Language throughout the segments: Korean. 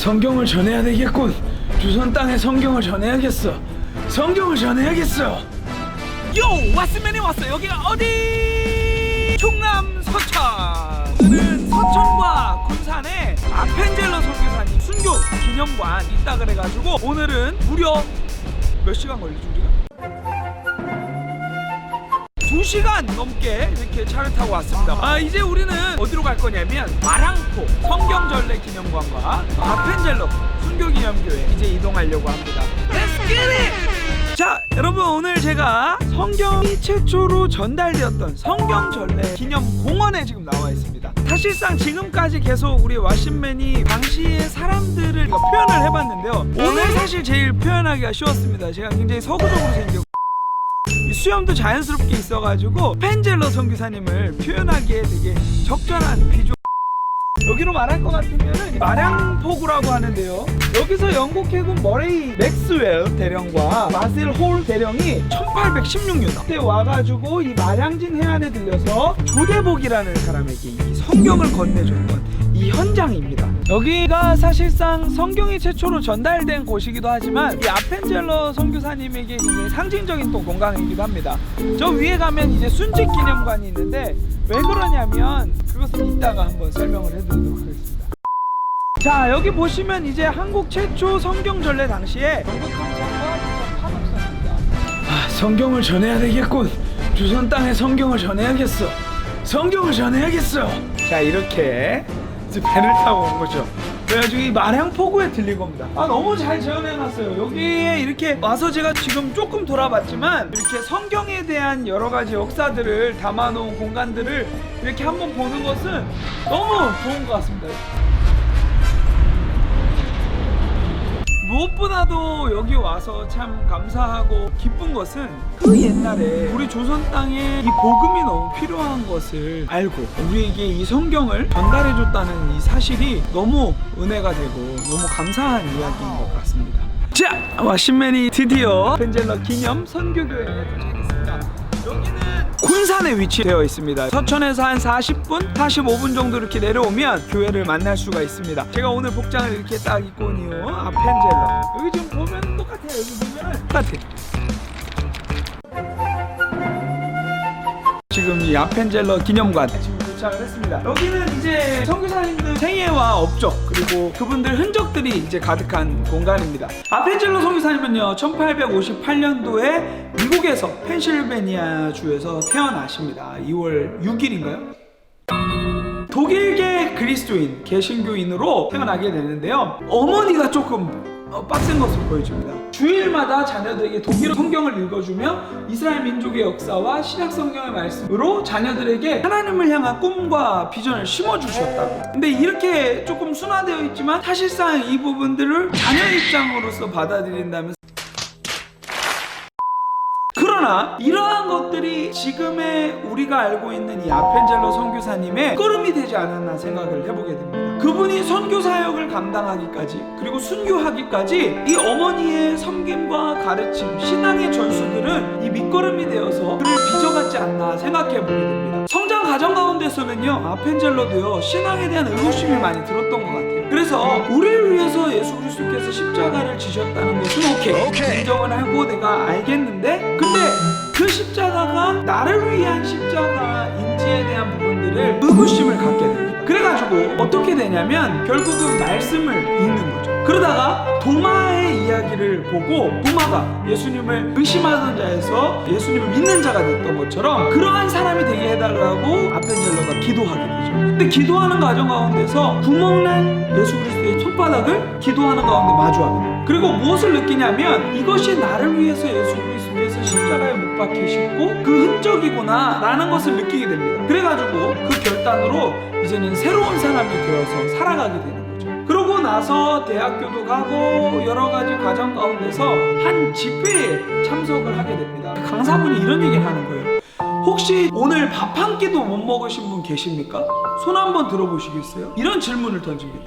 성경을 전해야 되겠군. 조선 땅에 성경을 전해야겠어. 성경을 전해야겠어. 요 왔으면이 왔어 여기가 어디 충남 서천 오늘은 서천과 군산에 아펜젤러 선교사님 순교 기념관 있다 그래가지고 오늘은 무려 몇 시간 걸리죠 우리가? 두 시간 넘게 이렇게 차를 타고 왔습니다. 아 이제 우리는 어디로 갈 거냐면 마랑포 성경전래 기념관과 아펜젤러 순교 기념교회 이제 이동하려고 합니다. Let's get it! 자 여러분 오늘 제가 성경이 최초로 전달되었던 성경전래 기념 공원에 지금 나와 있습니다. 사실상 지금까지 계속 우리 와신맨이 당시의 사람들을 표현을 해봤는데요. 오늘 사실 제일 표현하기가 쉬웠습니다. 제가 굉장히 서구적으로 생겼고. 이 수염도 자연스럽게 있어가지고 펜젤러 선교사님을 표현하기에 되게 적절한 비주. 여기로 말할 것 같으면은 마량포구라고 하는데요. 여기서 영국 해군 머레이 맥스웰 대령과 마실 홀 대령이 1816년 그때 와가지고 이 마량진 해안에 들려서 조대복이라는 사람에게 이 성경을 건네줬던 이 현장입니다. 여기가 사실상 성경이 최초로 전달된 곳이기도 하지만 이 아펜젤러 선교사님에게 상징적인 또 공간이기도 합니다. 저 위에 가면 이제 순직 기념관이 있는데 왜 그러냐면 그것은 이따가 한번 설명을 해드 리도록 하겠습니다. 자 여기 보시면 이제 한국 최초 성경 전래 당시에 영국 파독선입니다. 아, 성경을 전해야 되겠군. 조선 땅에 성경을 전해야겠어. 성경을 전해야겠어. 자 이렇게 이제 배를 타고 온 거죠. 그래가지고 이 마량포구에 들린 겁니다. 아 너무 잘 재현해놨어요. 여기에 이렇게 와서 제가 지금 조금 돌아봤지만 이렇게 성경에 대한 여러 가지 역사들을 담아놓은 공간들을 이렇게 한번 보는 것은 너무 좋은 것 같습니다. 무엇보다도 여기 와서 참 감사하고 기쁜 것은 그 옛날에 우리 조선 땅에 이 복음이 너무 필요한 것을 알고 우리에게 이 성경을 전달해줬다는 이 사실이 너무 은혜가 되고 너무 감사한 이야기인 것 같습니다. 자, 와신맨이 드디어 펜젤러 기념 선교교회에. 여기는 군산에 위치되어 있습니다. 서천에서 한 40분, 45분 정도 이렇게 내려오면 교회를 만날 수가 있습니다. 제가 오늘 복장을 이렇게 딱 입고 온 이유 아펜젤러. 여기 지금 보면 똑같아요. 여기 보면 똑같아. 지금 이 아펜젤러 기념관 도착을 했습니다. 여기는 이제 선교사님들 생애와 업적 그리고 그분들 흔적들이 이제 가득한 공간입니다. 아펜젤러 선교사님은요 1858년도에 미국에서 펜실베니아 주에서 태어나십니다. 2월 6일인가요? 독일계 그리스도인 개신교인으로 태어나게 되는데요. 어머니가 조금 어, 빡센 것으로 보여집니다. 주일마다 자녀들에게 독일어 성경을 읽어주며 이스라엘 민족의 역사와 신약 성경의 말씀으로 자녀들에게 하나님을 향한 꿈과 비전을 심어주셨다고. 근데 이렇게 조금 순화되어 있지만 사실상 이 부분들을 자녀 입장으로서 받아들인다면 그러나 이러한 것들이 지금의 우리가 알고 있는 이 아펜젤러 선교사님의 끌음이 되지 않았나 생각을 해보게 됩니다. 그분이 선교 사역을 감당하기까지 그리고 순교하기까지 이 어머니의 섬김과 가르침, 신앙의 전수들은 이 밑거름이 되어서 그를 빚어갔지 않나 생각해 보게 됩니다. 성장 과정 가운데서는요 아펜젤러도요 신앙에 대한 의구심이 많이 들었던 것 같아요. 그래서 우리를 위해서 예수 그리스도께서 십자가를 지셨다는 것은 오케이, 인정을 하고 내가 알겠는데 근데 그 십자가가 나를 위한 십자가인지에 대한 부분들을 의구심을 갖게 됩니다. 그래가지고 어떻게 되냐면 결국은 말씀을 읽는 거죠. 그러다가 도마의 이야기를 보고 도마가 예수님을 의심하던 자에서 예수님을 믿는 자가 됐던 것처럼 그러한 사람이 되게 해달라고 아펜젤러가 기도하게 되죠. 근데 기도하는 과정 가운데서 구멍난 예수 그리스도의 손바닥을 기도하는 가운데 마주하게 돼요. 그리고 무엇을 느끼냐면 이것이 나를 위해서 예수 그리스도 께서 십자가에 못 박히시고 그 흔적이구나 라는 것을 느끼게 됩니다. 그래가지고 그 결단으로 이제는 새로운 사람이 되어서 살아가게 되는 거죠. 그러고 나서 대학교도 가고 여러 가지 과정 가운데서 한 집회에 참석을 하게 됩니다. 강사분이 이런 얘기를 하는 거예요. 혹시 오늘 밥 한 끼도 못 먹으신 분 계십니까? 손 한번 들어보시겠어요? 이런 질문을 던집니다.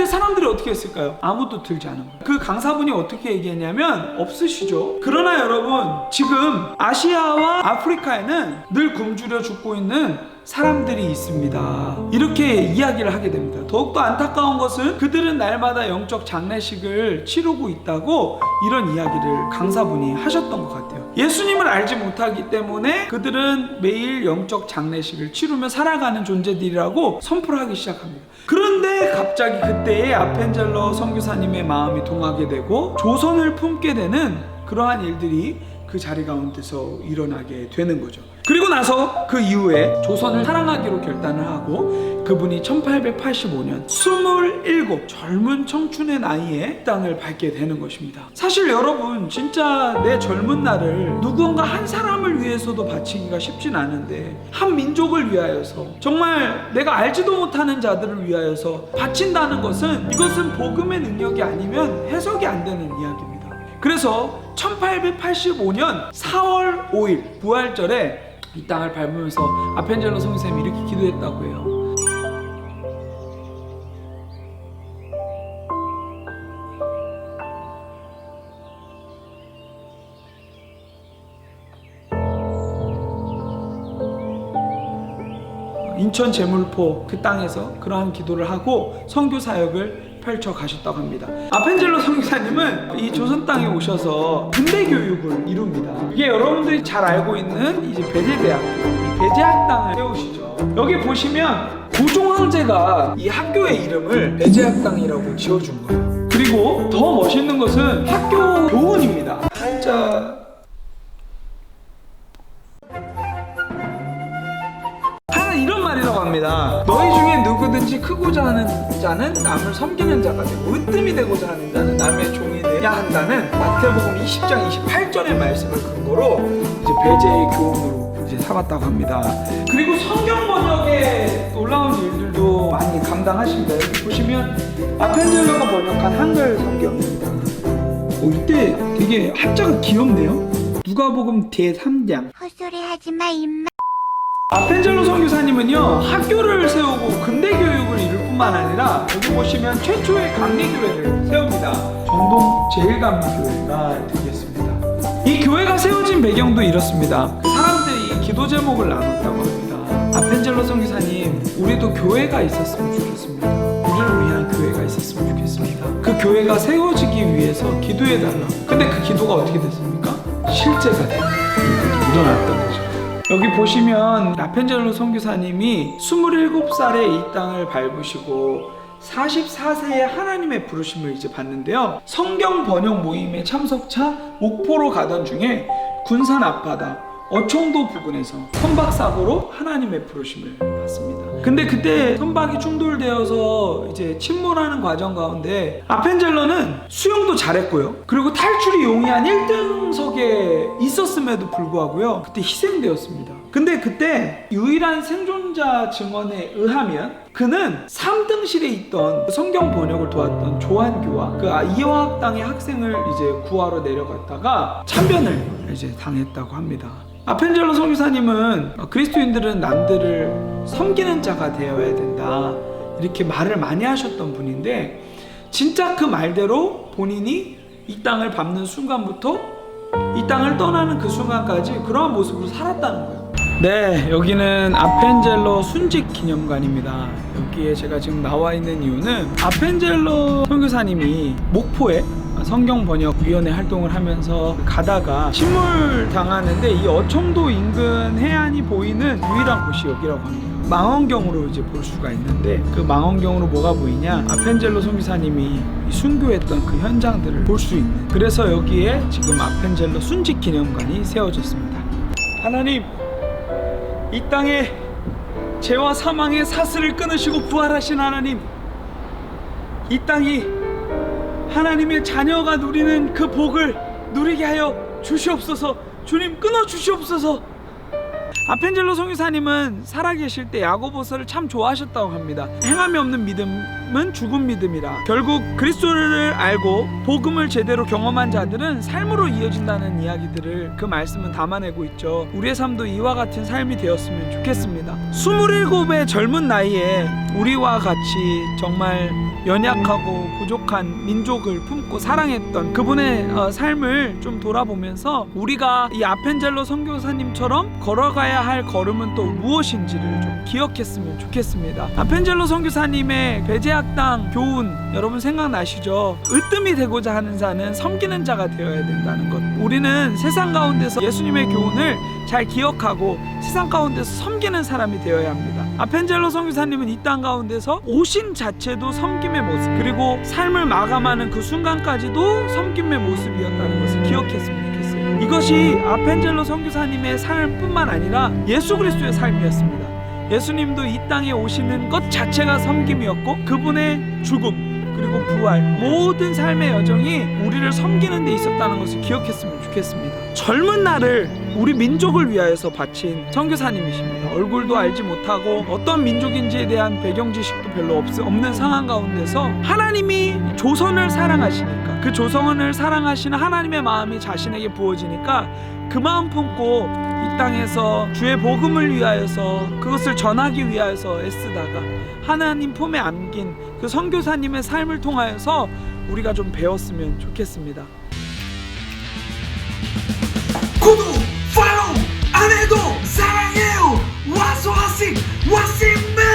그때 사람들이 어떻게 했을까요? 아무도 들지 않은 거예요. 그 강사분이 어떻게 얘기했냐면 없으시죠. 그러나 여러분 지금 아시아와 아프리카에는 늘 굶주려 죽고 있는 사람들이 있습니다. 이렇게 이야기를 하게 됩니다. 더욱더 안타까운 것은 그들은 날마다 영적 장례식을 치르고 있다고 이런 이야기를 강사분이 하셨던 것 같아요. 예수님을 알지 못하기 때문에 그들은 매일 영적 장례식을 치르며 살아가는 존재들이라고 선포를 하기 시작합니다. 그런데 갑자기 그때에 아펜젤러 선교사님의 마음이 동하게 되고 조선을 품게 되는 그러한 일들이 그 자리 가운데서 일어나게 되는 거죠. 그리고 나서 그 이후에 조선을 사랑하기로 결단을 하고 그분이 1885년 27 젊은 청춘의 나이에 땅을 밟게 되는 것입니다. 사실 여러분 진짜 내 젊은 날을 누군가 한 사람을 위해서도 바치기가 쉽진 않은데 한 민족을 위하여서 정말 내가 알지도 못하는 자들을 위하여서 바친다는 것은 이것은 복음의 능력이 아니면 해석이 안 되는 이야기입니다. 그래서 1885년 4월 5일 부활절에 이 땅을 밟으면서 아펜젤로 성쌤이 이렇게 기도했다고 해요. 인천 제물포 그 땅에서 그러한 기도를 하고 선교 사역을 펼쳐 가셨다고 합니다. 아펜젤로 선교사님은 이 조선 땅에 오셔서 근대 교육을 이룹니다. 이게 여러분들이 잘 알고 있는 이제 배제대학교, 이 배제학당을 세우시죠. 여기 보시면 고종 황제가 이 학교의 이름을 배제학당이라고 지어준 거예요. 그리고 더 멋있는 것은 학교 교원입니다. 진짜 하는 이런 말이라고 합니다. 너희 중에 누구든지 크고자 하는 자는 남을 섬기는 자가 되고 으뜸이 되고자 하는 자는 남의 종이 되어야 한다는 마태복음 20장 28절의 말씀을 근거로 이제 배제의 교훈으로 이제 삼았다고 합니다. 그리고 성경 번역에 놀라운 일들도 많이 감당하십니다. 여기 보시면 아펜젤러가 번역한 한글 성경입니다. 오, 이때 되게 한자가 귀엽네요. 누가복음 제3장 헛소리 하지 마, 임마. 아펜젤로 선교사님은요 학교를 세우고 근대 교육을 이룰 뿐만 아니라 여기 보시면 최초의 강리교회를 세웁니다. 전동 제일감리교회가 되겠습니다. 이 교회가 세워진 배경도 이렇습니다. 그 사람들이 기도 제목을 나눴다고 합니다. 아펜젤로 선교사님 우리도 교회가 있었으면 좋겠습니다. 우리를 위한 교회가 있었으면 좋겠습니다. 그 교회가 세워지기 위해서 기도해달라. 근데 그 기도가 어떻게 됐습니까? 실제가 일어났던 거죠 여기 보시면 라펜젤로 선교사님이 27살에 이 땅을 밟으시고 44세에 하나님의 부르심을 이제 받는데요. 성경 번역 모임의 참석차 목포로 가던 중에 군산 앞바다 어청도 부근에서 선박 사고로 하나님의 부르심을 받습니다. 근데 그때 선박이 충돌되어서 이제 침몰하는 과정 가운데 아펜젤러는 수영도 잘했고요. 그리고 탈출이 용이한 1등석에 있었음에도 불구하고요. 그때 희생되었습니다. 근데 그때 유일한 생존자 증언에 의하면 그는 3등실에 있던 성경 번역을 도왔던 조한교와 그 이화학당의 학생을 이제 구하러 내려갔다가 참변을 이제 당했다고 합니다. 아펜젤로 성교사님은 그리스도인들은 남들을 섬기는 자가 되어야 된다 이렇게 말을 많이 하셨던 분인데 진짜 그 말대로 본인이 이 땅을 밟는 순간부터 이 땅을 떠나는 그 순간까지 그러한 모습으로 살았다는 거예요. 네, 여기는 아펜젤로 순직 기념관입니다. 여기에 제가 지금 나와 있는 이유는 아펜젤로 선교사님이 목포에 성경 번역 위원회 활동을 하면서 가다가 침몰 당하는데 이 어청도 인근 해안이 보이는 유일한 곳이 여기라고 합니다. 망원경으로 이제 볼 수가 있는데 그 망원경으로 뭐가 보이냐? 아펜젤로 선교사님이 이 순교했던 그 현장들을 볼 수 있는. 그래서 여기에 지금 아펜젤로 순직 기념관이 세워졌습니다. 하나님, 이 땅에 죄와 사망의 사슬을 끊으시고 부활하신 하나님, 이 땅이 하나님의 자녀가 누리는 그 복을 누리게 하여 주시옵소서. 주님 끊어 주시옵소서. 아펜젤로 성유사님은 살아계실 때 야고보서를 참 좋아하셨다고 합니다. 행함이 없는 믿음 믿음은 죽은 믿음이라. 결국 그리스도를 알고 복음을 제대로 경험한 자들은 삶으로 이어진다는 이야기들을 그 말씀은 담아내고 있죠. 우리의 삶도 이와 같은 삶이 되었으면 좋겠습니다. 27의 젊은 나이에 우리와 같이 정말 연약하고 부족한 민족을 품고 사랑했던 그분의 어, 삶을 좀 돌아보면서 우리가 이 아펜젤로 선교사님처럼 걸어가야 할 걸음은 또 무엇인지를 좀 기억했으면 좋겠습니다. 아펜젤로 선교사님의 배제 학당 교훈 여러분 생각나시죠? 으뜸이 되고자 하는 자는 섬기는 자가 되어야 된다는 것. 우리는 세상 가운데서 예수님의 교훈을 잘 기억하고 세상 가운데서 섬기는 사람이 되어야 합니다. 아펜젤로 선교사님은 이 땅 가운데서 오신 자체도 섬김의 모습 그리고 삶을 마감하는 그 순간까지도 섬김의 모습이었다는 것을 기억했으면 좋겠어요. 이것이 아펜젤로 선교사님의 삶뿐만 아니라 예수 그리스도의 삶이었습니다. 예수님도 이 땅에 오시는 것 자체가 섬김이었고 그분의 죽음 그리고 부활 모든 삶의 여정이 우리를 섬기는 데 있었다는 것을 기억했으면 좋겠습니다. 젊은 날을 우리 민족을 위하여서 바친 선교사님이십니다. 얼굴도 알지 못하고 어떤 민족인지에 대한 배경 지식도 별로 없, 없는 상황 가운데서 하나님이 조선을 사랑하시니까 그 조선을 사랑하시는 하나님의 마음이 자신에게 부어지니까 그 마음 품고 이 땅에서 주의 복음을 위하여서 그것을 전하기 위하여서 애쓰다가 하나님 품에 안긴 그 선교사님의 삶을 통하여서 우리가 좀 배웠으면 좋겠습니다. 구독, 팔로우 안 해도 사랑해요. 와서 와심 와심맨.